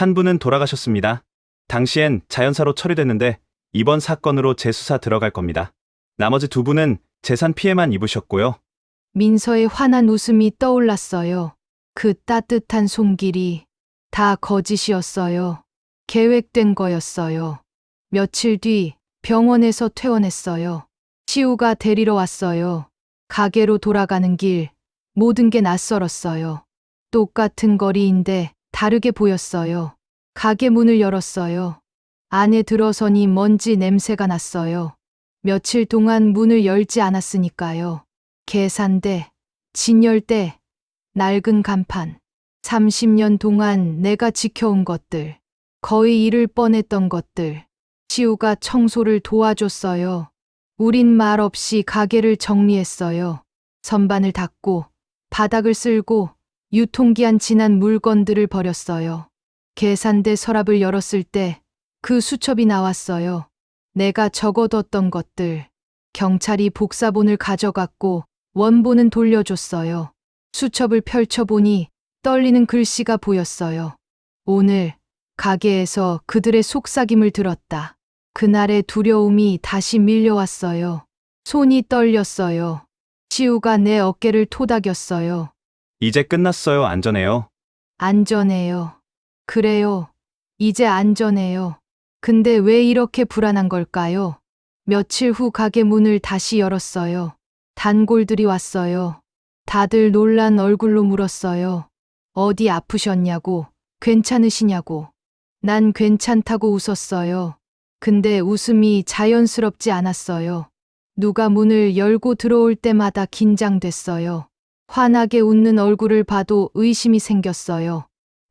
한 분은 돌아가셨습니다. 당시엔 자연사로 처리됐는데 이번 사건으로 재수사 들어갈 겁니다. 나머지 두 분은 재산 피해만 입으셨고요. 민서의 환한 웃음이 떠올랐어요. 그 따뜻한 손길이 다 거짓이었어요. 계획된 거였어요. 며칠 뒤 병원에서 퇴원했어요. 치우가 데리러 왔어요. 가게로 돌아가는 길, 모든 게 낯설었어요. 똑같은 거리인데 다르게 보였어요. 가게 문을 열었어요. 안에 들어서니 먼지 냄새가 났어요. 며칠 동안 문을 열지 않았으니까요. 계산대, 진열대, 낡은 간판. 30년 동안 내가 지켜온 것들. 거의 잃을 뻔했던 것들. 치우가 청소를 도와줬어요. 우린 말 없이 가게를 정리했어요. 선반을 닫고, 바닥을 쓸고, 유통기한 지난 물건들을 버렸어요. 계산대 서랍을 열었을 때 그 수첩이 나왔어요. 내가 적어뒀던 것들. 경찰이 복사본을 가져갔고 원본은 돌려줬어요. 수첩을 펼쳐보니 떨리는 글씨가 보였어요. 오늘 가게에서 그들의 속삭임을 들었다. 그날의 두려움이 다시 밀려왔어요. 손이 떨렸어요. 치우가 내 어깨를 토닥였어요. 이제 끝났어요. 안전해요. 안전해요. 그래요. 이제 안전해요. 근데 왜 이렇게 불안한 걸까요? 며칠 후 가게 문을 다시 열었어요. 단골들이 왔어요. 다들 놀란 얼굴로 물었어요. 어디 아프셨냐고, 괜찮으시냐고. 난 괜찮다고 웃었어요. 근데 웃음이 자연스럽지 않았어요. 누가 문을 열고 들어올 때마다 긴장됐어요. 환하게 웃는 얼굴을 봐도 의심이 생겼어요.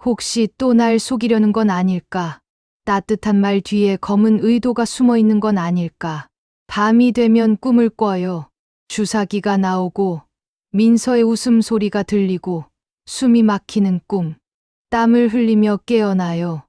혹시 또 날 속이려는 건 아닐까? 따뜻한 말 뒤에 검은 의도가 숨어 있는 건 아닐까? 밤이 되면 꿈을 꿔요. 주사기가 나오고 민서의 웃음소리가 들리고 숨이 막히는 꿈. 땀을 흘리며 깨어나요.